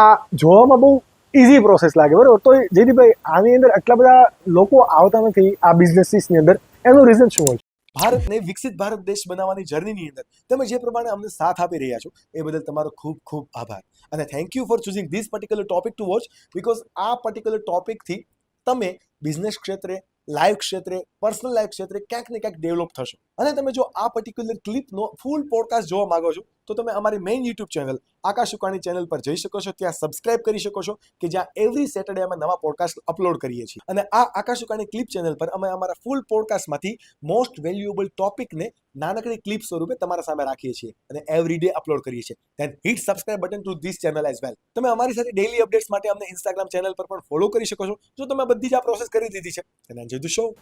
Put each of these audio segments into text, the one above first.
આ જોવામાં બહુ ઇઝી પ્રોસેસ લાગે, બરાબર? તો જયદીપભાઈ, આની અંદર આટલા બધા લોકો આવતા નથી આ બિઝનેસીસની અંદર. એનું રીઝન શું હોય? ભારતને વિકસિત ભારત દેશ બનાવવાની જર્નીની અંદર તમે જે પ્રમાણે અમને સાથ આપી રહ્યા છો, એ બદલ તમારો ખૂબ ખૂબ આભાર. અને thank you for choosing this particular topic to watch because આ પર્ટિક્યુલર ટોપિકથી તમે બિઝનેસ ક્ષેત્રે લાઈફ ક્ષેત્રે પર્સનલ લાઈફ ક્ષેત્રે ક્યાંક ને ક્યાંક ડેવલપ થશો. અને તમે જો આ પર્ટિક્યુલર ક્લિપનો ફૂલ પોડકાસ્ટ જોવા માંગો છો, તો તમે અમારી main YouTube channel Akash Ukani channel પર જઈ શકો છો. ત્યાં સબસ્ક્રાઇબ કરી શકો છો કે જ્યાં એવરી સેટરડે અમે નવા પોડકાસ્ટ અપલોડ કરીએ છીએ. અને આ આકાશ ઉકાણી ક્લિપ ચેનલ પર અમે અમારા ફૂલ પોડકાસ્ટમાંથી મોસ્ટ વેલ્યુએબલ ટોપિકને નાનકડી ક્લિપ સ્વરૂપે તમારા સામે રાખીએ છીએ અને એવરી ડે અપલોડ કરીએ છીએ. Then hit subscribe button to this channel as well તમે અમારી સાથે ડેલી અપડેટ્સ માટે અમને ઇન્સ્ટાગ્રામ ચેનલ પર પણ ફોલો કરી શકો છો, જો તમે બધી જ આ પ્રોસેસ કરી દીધી છે.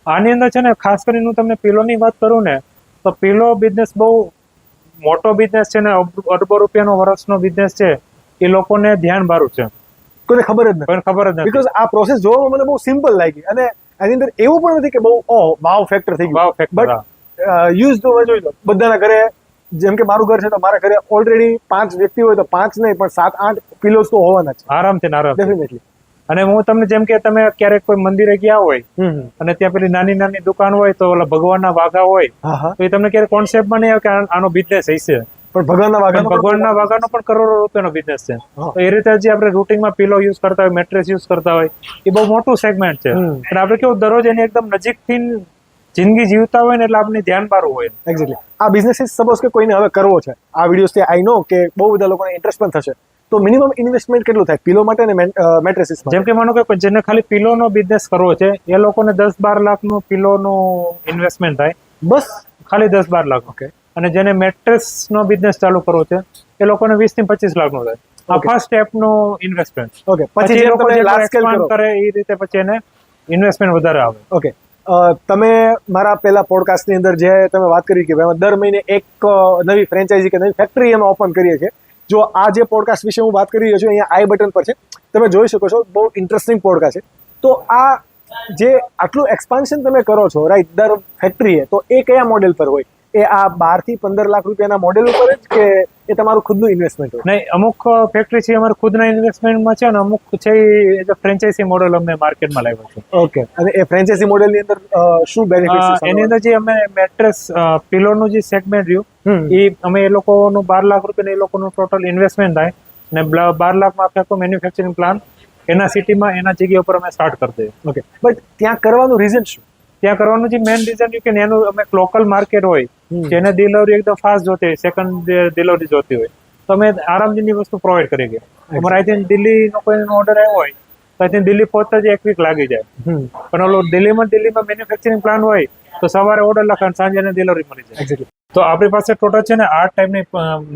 આની અંદર છે ને, ખાસ કરીને હું તમને પેલોની વાત કરું ને તો પીલો બિઝનેસ બહુ મોટો બિઝનેસ છે ને અરબો રૂપિયાનો વર્ષનો બિઝનેસ છે એ લોકોને ધ્યાન ભારું છે. કોઈને ખબર જ નથી. ખબર જ નથી. બીકોઝ આ પ્રોસેસ જોવામાં મને બહુ સિમ્પલ લાગી અને એની અંદર એવું પણ નથી કે બહુ ઓ વાવ ફેક્ટર થઈ વાવ ફેક્ટર બટ યુઝ તો જોઈ લો. બધાના ઘરે જેમ કે મારું ઘર છે તો મારા ઘરે ઓલરેડી પાંચ વ્યક્તિ હોય તો પાંચ નહીં પણ સાત આઠ પિલોસ તો હોવાના છે. આરામથી આરામ ડેફિનેટલી અને હું તમને જેમ કે તમે ક્યારેક કોઈ મંદિરે ગયા હોય અને ત્યાં પેલી નાની નાની દુકાન હોય તો ઓલા ભગવાનના વાઘા હોય તો એ તમને ક્યારેક કોન્સેપ્ટમાં નહીં આવે કે આનો બિઝનેસ હશે. પણ ભગવાનના વાઘા ભગવાનના વાઘાનો પણ કરોડો રૂપિયાનો બિઝનેસ છે. તો એ રીતે જે આપણે રૂટિંગમાં પીલો યુઝ કરતા હોય મેટ્રેસ યુઝ કરતા હોય એ બહુ મોટું સેગમેન્ટ છે. પણ અને આપણે કેવું દરરોજ એની એકદમ નજીકથી જિંદગી જીવતા હોય ને એટલે આપણે ધ્યાન બારું હોય. એક્ઝેક્ટલી આ બિઝનેસ સપોઝ કે કોઈને હવે કરવો છે. આ વિડીયોથી આઈ નો કે બહુ બધા લોકોને ઇન્ટરેસ્ટ પણ થશે. તો મિનિમમ ઇન્વેસ્ટમેન્ટ કેટલું થાય? પિલો માટે અને મેટ્રેસીસ જેમ કે માનો કે જેને ખાલી પિલોનો બિઝનેસ કરવો છે એ લોકોને દસ બાર લાખનું પિલોનું ઇન્વેસ્ટમેન્ટ થાય. બસ. ખાલી દસ બાર લાખ. ઓકે અને જેને મેટ્રેસ નો બિઝનેસ ચાલુ કરવો છે એ લોકોને વીસથી પચીસ લાખ નો થાય. આ. ફર્સ્ટ સ્ટેપનું ઇન્વેસ્ટમેન્ટ ઓકે પછી એ લોકો એક્સપાન્ડ કરે. એ રીતે પછી એને ઇન્વેસ્ટમેન્ટ વધારે આવે. ઓકે તમે મારા પહેલા પોડકાસ્ટની અંદર જે તમે વાત કરી કે દર મહિને એક નવી ફ્રેન્ચાઇઝી કે નવી ફેક્ટરી અમે ઓપન કરીએ છીએ જો આ જે પોડકાસ્ટ વિશે હું વાત કરી રહ્યો છું, અહીંયા આઈ બટન પર છે, તમે જોઈ શકો છો, બહુ ઇન્ટરેસ્ટિંગ પોડકાસ્ટ છે. તો આ જે આટલું એક્સપાન્શન તમે કરો છો રાઈટ દર ફેક્ટરીએ તો એ કયા મોડેલ પર હોય? એ આ બારથી પંદર લાખ રૂપિયાના મોડેલ ઉપર જ કે એ તમારું ખુદનું ઇન્વેસ્ટમેન્ટ હોય? નહીં અમુક ફેક્ટરી છે અમારું ખુદના ઇન્વેસ્ટમેન્ટમાં છે અને અમુક છે એ ફ્રેન્ચાઇઝી મોડેલ અમે માર્કેટમાં લાવ્યો છે. ઓકે. અને એ ફ્રેન્ચાઇઝી મોડેલની અંદર શું બેનિફિટ બેનિફિટ એની અંદર જે અમે મેટ્રેસ પિલોનું જે સેગમેન્ટ રહ્યું એ અમે એ લોકોનું બાર લાખ રૂપિયાનું એ લોકોનું ટોટલ ઇન્વેસ્ટમેન્ટ થાય અને બાર લાખમાં આપણે આખો મેન્યુફેક્ચરિંગ પ્લાન એના સિટીમાં એના જગ્યા ઉપર અમે સ્ટાર્ટ કરી દઈએ. ઓકે. બટ ત્યાં કરવાનું રીઝન શું? ત્યાં કરવાનું જે મેઇન રીઝન કે એનું અમે લોકલ માર્કેટ હોય. જેને ડિલિવરી એકદમ ફાસ્ટ જોતી હોય સેકન્ડ ડિલિવરી જોતી હોય. તો અમે આરામથી વસ્તુ પ્રોવાઈડ કરી ગયા. અમારે આઈ થિંક દિલ્હીનો કોઈ ઓર્ડર આવ્યો હોય તો આઈ થિંક દિલ્હી પહોંચતા જ એક વીક લાગી જાય. પણ ઓલો દિલ્હીમાં દિલ્હીમાં મેન્યુફેક્ચરિંગ પ્લાન હોય તો સવારે ઓર્ડર લખે અને સાંજે ડિલિવરી મળી જાય. તો આપણી પાસે ટોટલ છે ને આઠ ટાઈપની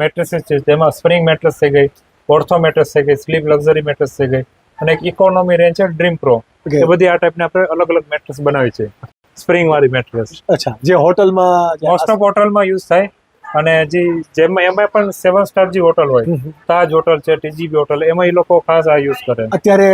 મેટ્રેસીસ છે જેમાં સ્પ્રિંગ મેટ્રેસ થઈ ગઈ ઓર્થો મેટ્રેસ થઈ ગઈ સ્લીપ લક્ઝરી મેટ્રેસ થઈ ગઈ અને એક ઇકોનોમી રેન્જ છે ડ્રીમ પ્રો એ બધી આ ટાઈપની આપણે અલગ અલગ મેટ્રેસ બનાવી છે. સ્પ્રિંગ વાળી મેટ્રેસ અચ્છા જે હોટલમાં મોસ્ટ ઓફ હોટલમાં યુઝ થાય. અને જે જેમાં એમાં પણ સેવન સ્ટાર જે હોટલ હોય તાજ હોટલ છે ટીજીબી હોટલ એમાં એ લોકો ખાસ આ યુઝ કરે. અત્યારે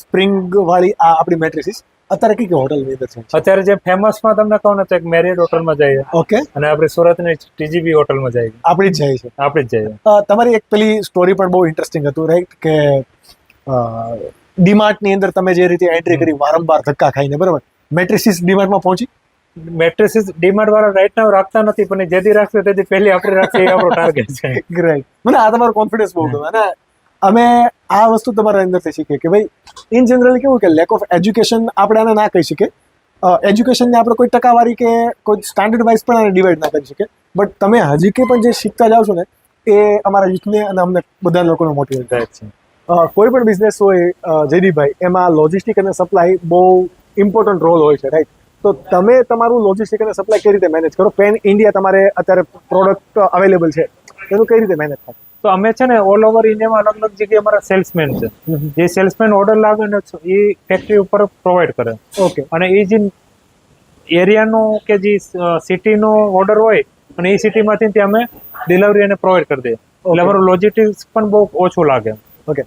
સ્પ્રિંગ વાળી આ આપણી મેટ્રેસીસ અત્યારે કઈ કઈ હોટલની અંદર છે? અત્યારે જે ફેમસમાં તમને કહું ને તો એક મેરિયટ હોટલમાં જઈએ. ઓકે. અને આપણે સુરતની ટીજીબી હોટલમાં જઈએ. આપણી જ જાય છે. આપણે જ જઈએ. તમારી એક પેલી સ્ટોરી પણ બહુ ઇન્ટરેસ્ટિંગ હતું રાઈટ કે ડીમાર્ટની અંદર તમે જે રીતે એન્ટ્રી કરી વારંવાર ધક્કા ખાઈને બરાબર? મેટ્રેસીસ ડીમાર્ટમાં પહોંચી? મેટ્રિસિસ ડીમાર્ટ વાળા રાઈટ નાવ રાખતા નથી પણ જેથી રાખશે તેથી પહેલી આપણે રાખીએ એ આપણો ટાર્ગેટ છે. રાઈટ મને આ તમારો કોન્ફિડન્સ બહુ ગમે અને અમે આ વસ્તુ તમારા અંદરથી શીખીએ કે ભાઈ ઇન જનરલ કેવું કે લેક ઓફ એજ્યુકેશન આપણે આને ના કહી શકીએ. એજ્યુકેશનને આપણે કોઈ ટકાવારી કે કોઈ સ્ટાન્ડર્ડ વાઇઝ પણ આને ડિવાઈડ ના કરી શકીએ. બટ તમે હજી કે પણ જે શીખતા જાઓ છો ને એ અમારા યુથને અને અમને બધા લોકોનો મોટિવેટ કરે છે. કોઈ પણ બિઝનેસ હોય જયદીપભાઈ એમાં લોજિસ્ટિક અને સપ્લાય બહુ ઇમ્પોર્ટન્ટ રોલ હોય છે રાઈટ તો તમે તમારું લોજિસ્ટિક અને સપ્લાય કઈ રીતે મેનેજ કરો? પેન ઇન્ડિયા તમારે અત્યારે પ્રોડક્ટ અવેલેબલ છે એનું કઈ રીતે મેનેજ થાય? તો અમે છે ને ઓલ ઓવર ઇન્ડિયામાં અલગ અલગ જગ્યાએ અમારા સેલ્સમેન છે. જે સેલ્સમેન ઓર્ડર લાવે ને એ ફેક્ટરી ઉપર પ્રોવાઈડ કરે. ઓકે અને એ જે એરિયાનો કે જે સિટીનો ઓર્ડર હોય અને એ સિટીમાંથી અમે ડિલિવરી એને પ્રોવાઈડ કરી દઈએ. એટલે અમારું લોજિસ્ટિક્સ પણ બહુ ઓછું લાગે. ઓકે